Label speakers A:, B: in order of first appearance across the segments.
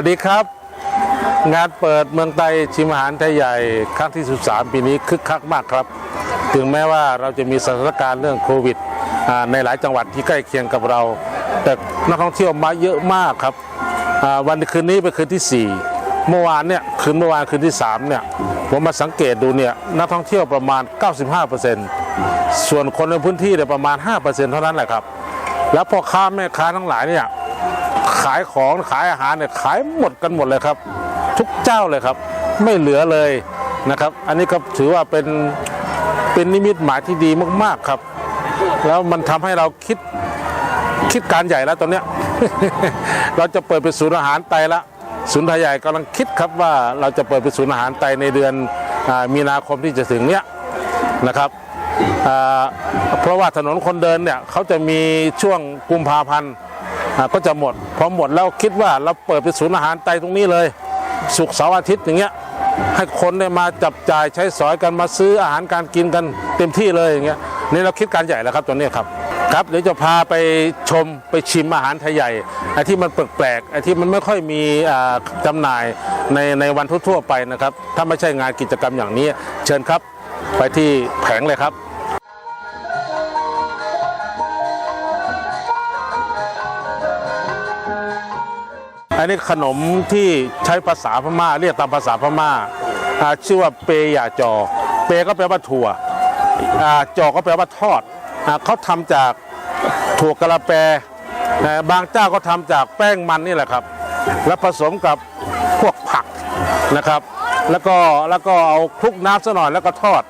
A: วัสดีครับ งานเปิดเมืองไทยชิมอาหารไทยใหญ่ครั้งที่ 13 ปีนี้คึกคักมากครับ ถึงแม้ว่าเราจะมีสถานการณ์เรื่องโควิด ในหลายจังหวัดที่ใกล้เคียงกับเรา แต่นักท่องเที่ยวมาเยอะมากครับ วันคืนนี้เป็นคืนที่ 4 เมื่อวานเนี่ยคืนเมื่อวานคืนที่3เนี่ยผมมาสังเกตดูเนี่ยนักท่องเที่ยวประมาณ 95%ส่วนคนในพื้นที่เนี่ยประมาณ 5%เท่านั้นแหละครับ แล้วพ่อค้าแม่ค้าทั้งหลายเนี่ยายของขายอาหารเนี่ยขายหมดกันหมดเลยครับ ทุกเจ้าเลยครับ ไม่เหลือเลยนะครับ อันนี้ก็ถือว่าเป็นเป็นนิมิตหมายที่ดีมากๆครับ แล้วมันทำให้เราคิดคิดการใหญ่แล้วตอนเนี้ยเราจะเปิดเป็นศูนย์อาหารไตละศูนย์ไทยใหญ่กำลังคิดครับว่าเราจะเปิดเป็นศูนย์อาหารไตในเดือนอมีนาคมที่จะถึงเนี้ยนะครับเพราะว่าถนนคนเดินเนี่ยเขาจะมีช่วงกุมภาพันธ์ ก็จะหมด พอหมดแล้วคิดว่าเราเปิดเป็นศูนย์อาหารไตตรงนี้เลย สุกเสาร์อาทิตย์อย่างเงี้ยให้คนเนี่ยมาจับจ่ายใช้สอยกันมาซื้ออาหารการกินกันเต็มที่เลยอย่างเงี้ยนี่เราคิดการใหญ่แล้วครับตอนนี้ครับครับเดี๋ยวจะพาไปชมไปชิมอาหารไทยใหญ่ไอ้ที่มันแปลกๆไอ้ที่มันไม่ค่อยมีอ่าจำหน่ายในในวันทั่วๆไปนะครับ ถ้าไม่ใช่งานกิจกรรมอย่างนี้ เชิญครับ ไปที่แผงเลยครับ อันนี้ขนมที่ใช้ภาษาพม่า เรียกตามภาษาพม่าชื่อว่าเปยาจอ เปก็แปลว่าถั่วอ่าจอก็แปลว่าทอดอเขาทำจากถั่วกะละแปอ่บางเจ้าก็ทำจากแป้งมันนี่แหละครับ แล้วผสมกับพวกผักนะครับ แล้วก็แล้วก็เอาคลุกน้ำซะหน่อยแล้วก็ทอด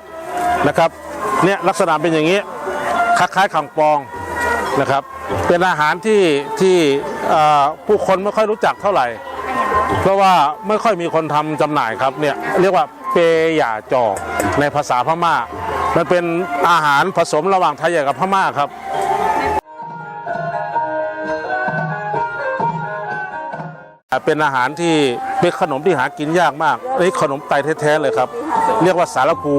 A: นะครับเนี่ยลักษณะเป็นอย่างนี้คล้ายๆขังปองนะครับ เป็นอาหารที่ที่ ผู้คนไม่ค่อยรู้จักเท่าไหร่ เพราะว่าไม่ค่อยมีคนทำจำหน่ายครับเนี่ยเรียกว่าเปยาจอในภาษาพม่า มันเป็นอาหารผสมระหว่างไทยใหญ่กับพม่าครับเป็นอาหารที่เป็นขนมที่หากินยากมากอันนี้ขนมไตแท้ๆเลยครับ เรียกว่าสาลกู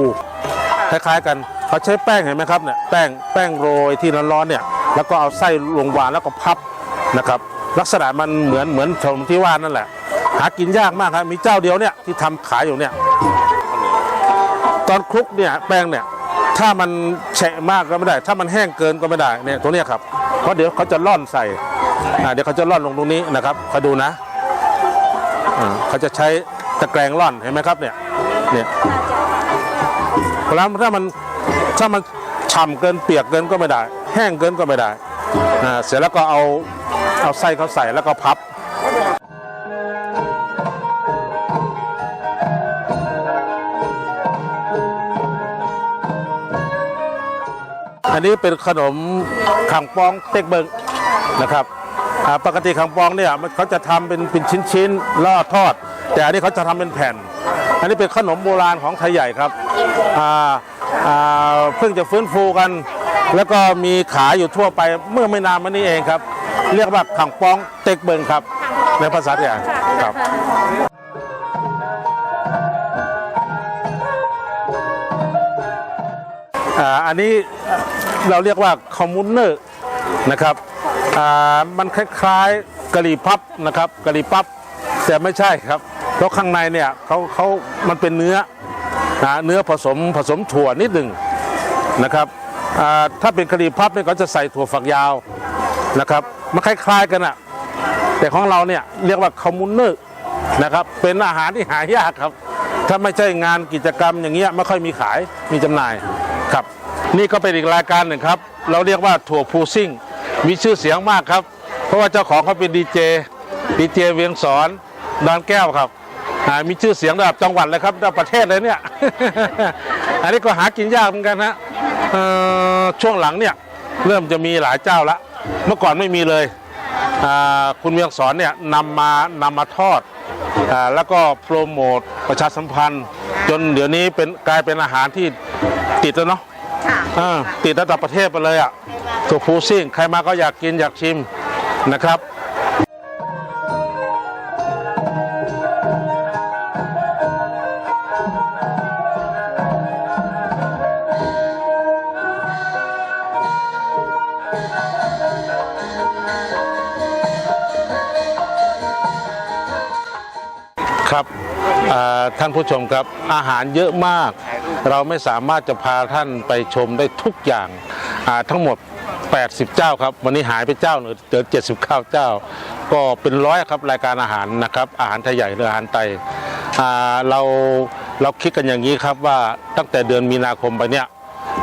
A: คล้ายๆกันเขาใช้แป้งเห็นไหมครับเนี่ยแป้งแป้งโรยที่ร้อนๆเนี่ยแล้วก็เอาไส้ลงวางแล้วก็พับนะครับ ลักษณะมันเหมือนเหมือนขนมที่ว่านั่นแหละ หากินยากมากครับมีเจ้าเดียวเนี่ยที่ทำขายอยู่เนี่ยตอนคลุกเนี่ยแป้งเนี่ยถ้ามันแฉะมากก็ไม่ได้ ถ้ามันแห้งเกินก็ไม่ได้เนี่ยตัวเนี้ยครับเพราะเดี๋ยวเขาจะร่อนใส่เดี๋ยวเขาจะร่อนลงตรงนี้นะครับคอยดูนะเขาจะใช้ตะแกรงร่อนเห็นไหมครับเนี่ยเนี่ยแล้วถ้ามันถ้ามันฉ่ำเกินเปียกเกินก็ไม่ได้ แห้งเกินก็ไม่ได้เสร็จแล้วก็เอา เอาไส้เขาใส่แล้วก็พับอันนี้เป็นขนมขังปองเต็กเบิงนะครับปกติขังปองเนี่ยมันเขาจะทำเป็นเป็นชิ้นๆล้วทอด แต่อันนี้เขาจะทำเป็นแผ่น อันนี้เป็นขนมโบราณของไทยใหญ่ครับอ่าอ่าเพิ่งจะฟื้นฟูกัน แล้วก็มีขายอยู่ทั่วไปเมื่อไม่นานมานี้เองครับ เรียกว่าขังปองเต็กเบิงครับ ในภาษาไทยใหญ่ครับอ่าอันนี้เราเรียกว่าคอมมูนเนอร์นะครับอ่ามันคล้ายๆกะหรี่พับนะครับกะหรี่ปั๊บแต่ไม่ใช่ครับ เพราะข้างในเนี่ยเขาเขามันเป็นเนื้อนะเนื้อผสมผสมถั่วนิดหนึ่งนะครับอ่า ถ้าเป็นกะหรี่พับเนี่ยเขาจะใส่ถั่วฝักยาวนะครับมันคล้ายๆกันอะแต่ของเราเนี่ยเรียกว่าคอมมูนเนอร์นะครับเป็นอาหารที่หายากครับ ถ้าไม่ใช่งานกิจกรรมอย่างเงี้ยไม่ค่อยมีขายมีจำหน่ายครับ นี่ก็เป็นอีกรายการหนึ่งครับ เราเรียกว่าถั่วพูซิ่งมีชื่อเสียงมากครับ เพราะว่าเจ้าของเขาเป็นดีเจดีเจเวียงสอนดานแก้วครับมีชื่อเสียงระดับจังหวัดเลยครับระดับประเทศเลยเนี่ย อันนี้ก็หากินยากเหมือนกันนะ ช่วงหลังเนี่ยเริ่มจะมีหลายเจ้าละเมื่อก่อนไม่มีเลยอ่าคุณเวียงสอนเนี่ยนำมานำมาทอดอาแล้วก็โปรโมทประชาสัมพันธ์ จนเดี๋ยวนี้เป็นกลายเป็นอาหารที่ติดแล้วเนาะ
B: ค่ะ
A: อ่าติดระดับประเทศไปเลยอะ่ะตัวฟูซิ่งใครมาก็อยากกินอยากชิมนะครับ ครับท่านผู้ชมครับอาหารเยอะมาก เราไม่สามารถจะพาท่านไปชมได้ทุกอย่างาทั้งหมด 80 เจ้าครับ วันนี้หายไปเจ้าหนึ่งเหลือ79 เจ้า ก็เป็นร้อยครับรายการอาหารนะครับ อาหารไทยใหญ่หรืออาหารไตาเราเราคิดกันอย่างนี้ครับว่าตั้งแต่เดือนมีนาคมไปเนี่ย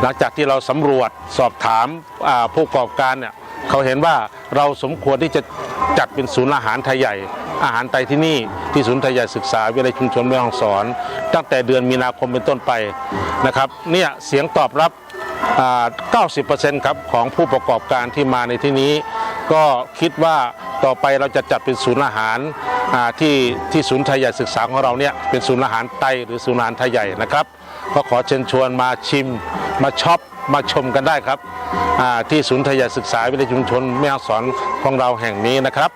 A: หลังจากที่เราสำรวจสอบถามาผู้ประกอบการเนี่ย เขาเห็นว่าเราสมควรที่จะจัดเป็นศูนย์อาหารไทยใหญ่ อาหารไทยที่นี่ที่ศูนย์ไทยใหญ่ศึกษาวิทยาลัยชุมชนแม่ฮ่องสอน ตั้งแต่เดือนมีนาคมเป็นต้นไปนะครับเนี่ยเสียงตอบรับ 90%ครับของผู้ประกอบการที่มาในที่นี้ ก็คิดว่าต่อไปเราจะจัดเป็นศูนย์อาหารที่ที่ศูนย์ไทยใหญ่ศึกษาของเราเนี่ยเป็นศูนย์อาหารไตหรือศูนย์อาหารไทยใหญ่นะครับ ก็ขอเชิญชวนมาชิม มาช็อปมาชมกันได้ครับที่ศูนย์ทยศึกษาวิทยาชุมชนแม่ฮ่องสอนของเราแห่งนี้นะครับ